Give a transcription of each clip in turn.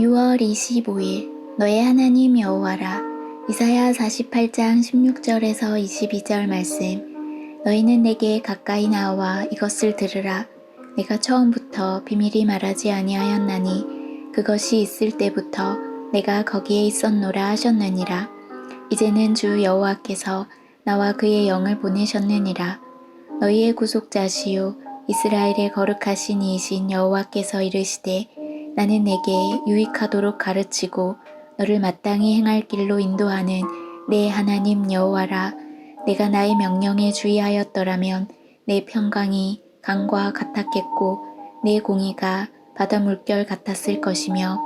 6월 25일 너의 하나님 여호와라. 이사야 48장 16절에서 22절 말씀. 너희는 내게 가까이 나와 이것을 들으라. 내가 처음부터 비밀이 말하지 아니하였나니 그것이 있을 때부터 내가 거기에 있었노라 하셨느니라. 이제는 주 여호와께서 나와 그의 영을 보내셨느니라. 너희의 구속자시요 이스라엘의 거룩하신 이이신 여호와께서 이르시되 나는 내게 유익하도록 가르치고 너를 마땅히 행할 길로 인도하는 내 하나님 여호와라. 내가 나의 명령에 주의하였더라면 내 평강이 강과 같았겠고 내 공의가 바다 물결 같았을 것이며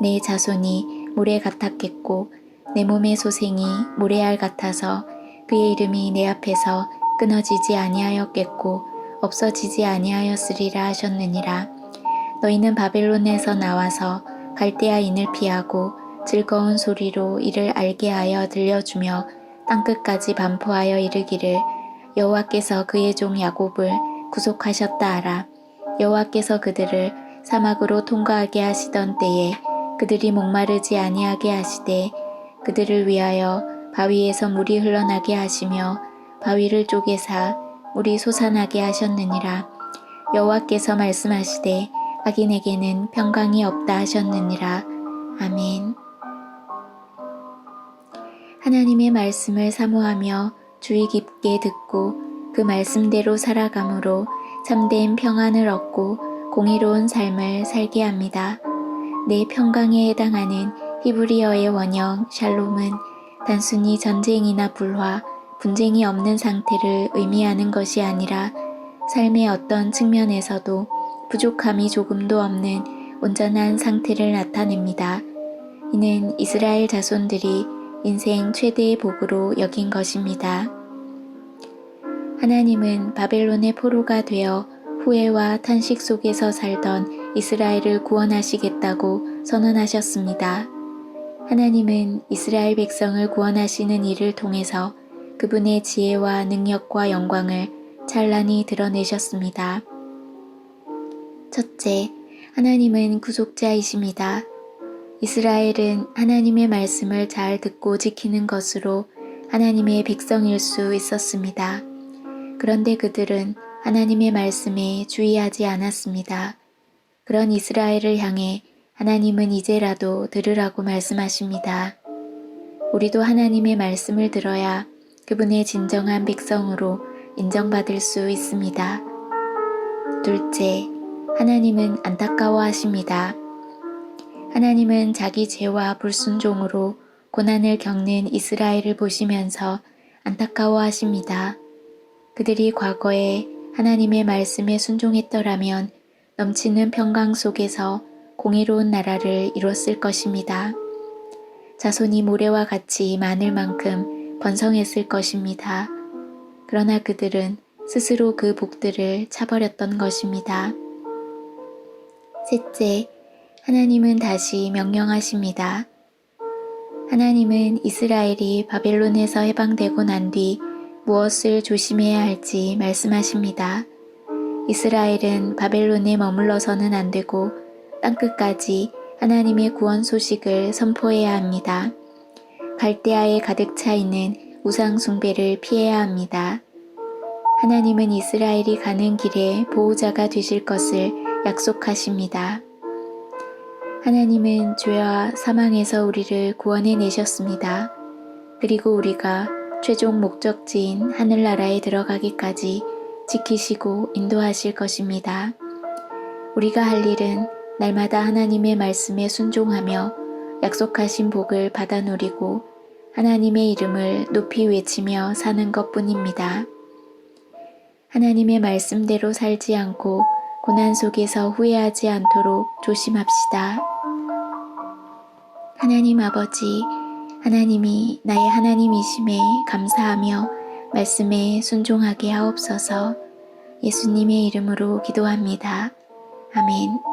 내 자손이 모래 같았겠고 내 몸의 소생이 모래알 같아서 그의 이름이 내 앞에서 끊어지지 아니하였겠고 없어지지 아니하였으리라 하셨느니라 너희는 바벨론에서 나와서 갈대아인을 피하고 즐거운 소리로 이를 알게 하여 들려주며 땅끝까지 반포하여 이르기를 여호와께서 그의 종 야곱을 구속하셨다 하라. 여호와께서 그들을 사막으로 통과하게 하시던 때에 그들이 목마르지 아니하게 하시되 그들을 위하여 바위에서 물이 흘러나게 하시며 바위를 쪼개사 물이 솟아나게 하셨느니라. 여호와께서 말씀하시되 악인에게는 평강이 없다 하셨느니라 아멘 하나님의 말씀을 사모하며 주의 깊게 듣고 그 말씀대로 살아감으로 참된 평안을 얻고 공의로운 삶을 살게 합니다. 내 평강에 해당하는 히브리어의 원형 샬롬은 단순히 전쟁이나 불화, 분쟁이 없는 상태를 의미하는 것이 아니라 삶의 어떤 측면에서도 부족함이 조금도 없는 온전한 상태를 나타냅니다. 이는 이스라엘 자손들이 인생 최대의 복으로 여긴 것입니다. 하나님은 바벨론의 포로가 되어 후회와 탄식 속에서 살던 이스라엘을 구원하시겠다고 선언하셨습니다. 하나님은 이스라엘 백성을 구원하시는 일을 통해서 그분의 지혜와 능력과 영광을 찬란히 드러내셨습니다. 첫째, 하나님은 구속자이십니다. 이스라엘은 하나님의 말씀을 잘 듣고 지키는 것으로 하나님의 백성일 수 있었습니다. 그런데 그들은 하나님의 말씀에 주의하지 않았습니다. 그런 이스라엘을 향해 하나님은 이제라도 들으라고 말씀하십니다. 우리도 하나님의 말씀을 들어야 그분의 진정한 백성으로 인정받을 수 있습니다. 둘째, 하나님은 안타까워하십니다. 하나님은 자기 죄와 불순종으로 고난을 겪는 이스라엘을 보시면서 안타까워하십니다. 그들이 과거에 하나님의 말씀에 순종했더라면 넘치는 평강 속에서 공의로운 나라를 이뤘을 것입니다. 자손이 모래와 같이 많을 만큼 번성했을 것입니다. 그러나 그들은 스스로 그 복들을 차버렸던 것입니다. 셋째, 하나님은 다시 명령하십니다. 하나님은 이스라엘이 바벨론에서 해방되고 난 뒤 무엇을 조심해야 할지 말씀하십니다. 이스라엘은 바벨론에 머물러서는 안 되고 땅끝까지 하나님의 구원 소식을 선포해야 합니다. 갈대아에 가득 차 있는 우상 숭배를 피해야 합니다. 하나님은 이스라엘이 가는 길에 보호자가 되실 것을 약속하십니다. 하나님은 죄와 사망에서 우리를 구원해 내셨습니다. 그리고 우리가 최종 목적지인 하늘나라에 들어가기까지 지키시고 인도하실 것입니다. 우리가 할 일은 날마다 하나님의 말씀에 순종하며 약속하신 복을 받아 누리고 하나님의 이름을 높이 외치며 사는 것 뿐입니다. 하나님의 말씀대로 살지 않고 고난 속에서 후회하지 않도록 조심합시다. 하나님 아버지, 하나님이 나의 하나님이심에 감사하며 말씀에 순종하게 하옵소서 예수님의 이름으로 기도합니다. 아멘.